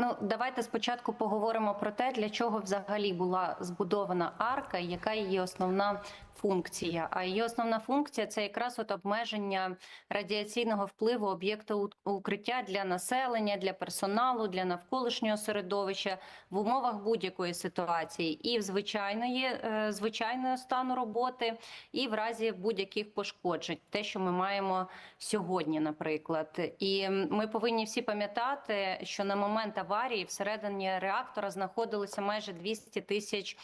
Ну, давайте спочатку поговоримо про те, для чого взагалі була збудована арка, яка її основна функція. А її основна функція це якраз от обмеження радіаційного впливу об'єкта укриття для населення, для персоналу, для навколишнього середовища в умовах будь-якої ситуації, і в звичайної е, звичайного стану роботи, і в разі будь-яких пошкоджень, те, що ми маємо сьогодні, наприклад. І ми повинні всі пам'ятати, що на момент аварії всередині реактора знаходилося майже 200 тисяч.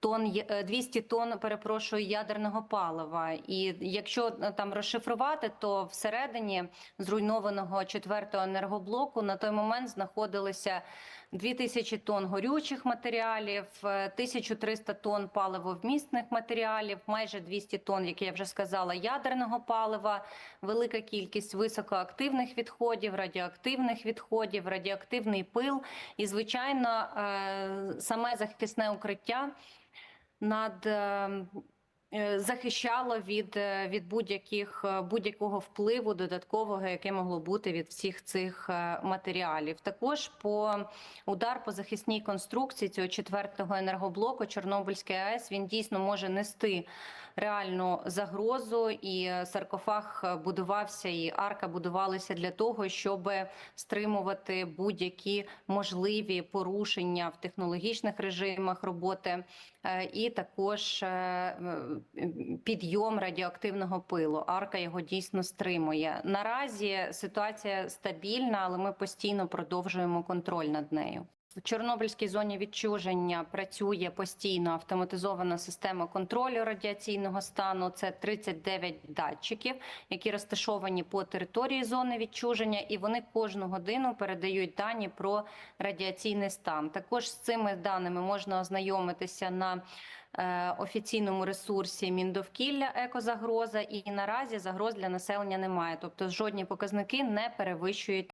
Тонн є- е, 200 тонн, перепрошую, ядерного палива. І якщо е, там розшифрувати, то всередині зруйнованого четвертого енергоблоку на той момент знаходилися 2000 тонн горючих матеріалів, е, 1300 тонн паливовмісних матеріалів, майже 200 тонн, як я вже сказала, ядерного палива, велика кількість високоактивних відходів, радіоактивних відходів, радіоактивний пил і, звичайно, е, саме захисне укриття над е, е, захищало від, е, від будь-яких е, будь-якого впливу додаткового, яке могло бути від всіх цих е, матеріалів. Також по удар по захисній конструкції цього четвертого енергоблоку Чорнобильський АЕС він дійсно може нести реальну загрозу, і е, саркофаг е, будувався, і арка будувалися для того, щоб стримувати будь-які можливі порушення в технологічних режимах роботи, е, і також е, підйом радіоактивного пилу. Арка його дійсно стримує. Наразі ситуація стабільна, але ми постійно продовжуємо контроль над нею. В Чорнобильській зоні відчуження працює постійно автоматизована система контролю радіаційного стану. Це 39 датчиків, які розташовані по території зони відчуження, і вони кожну годину передають дані про радіаційний стан. Також з цими даними можна ознайомитися на е, офіційному ресурсі Міндовкілля екозагроза, і наразі загроз для населення немає. Тобто жодні показники не перевищують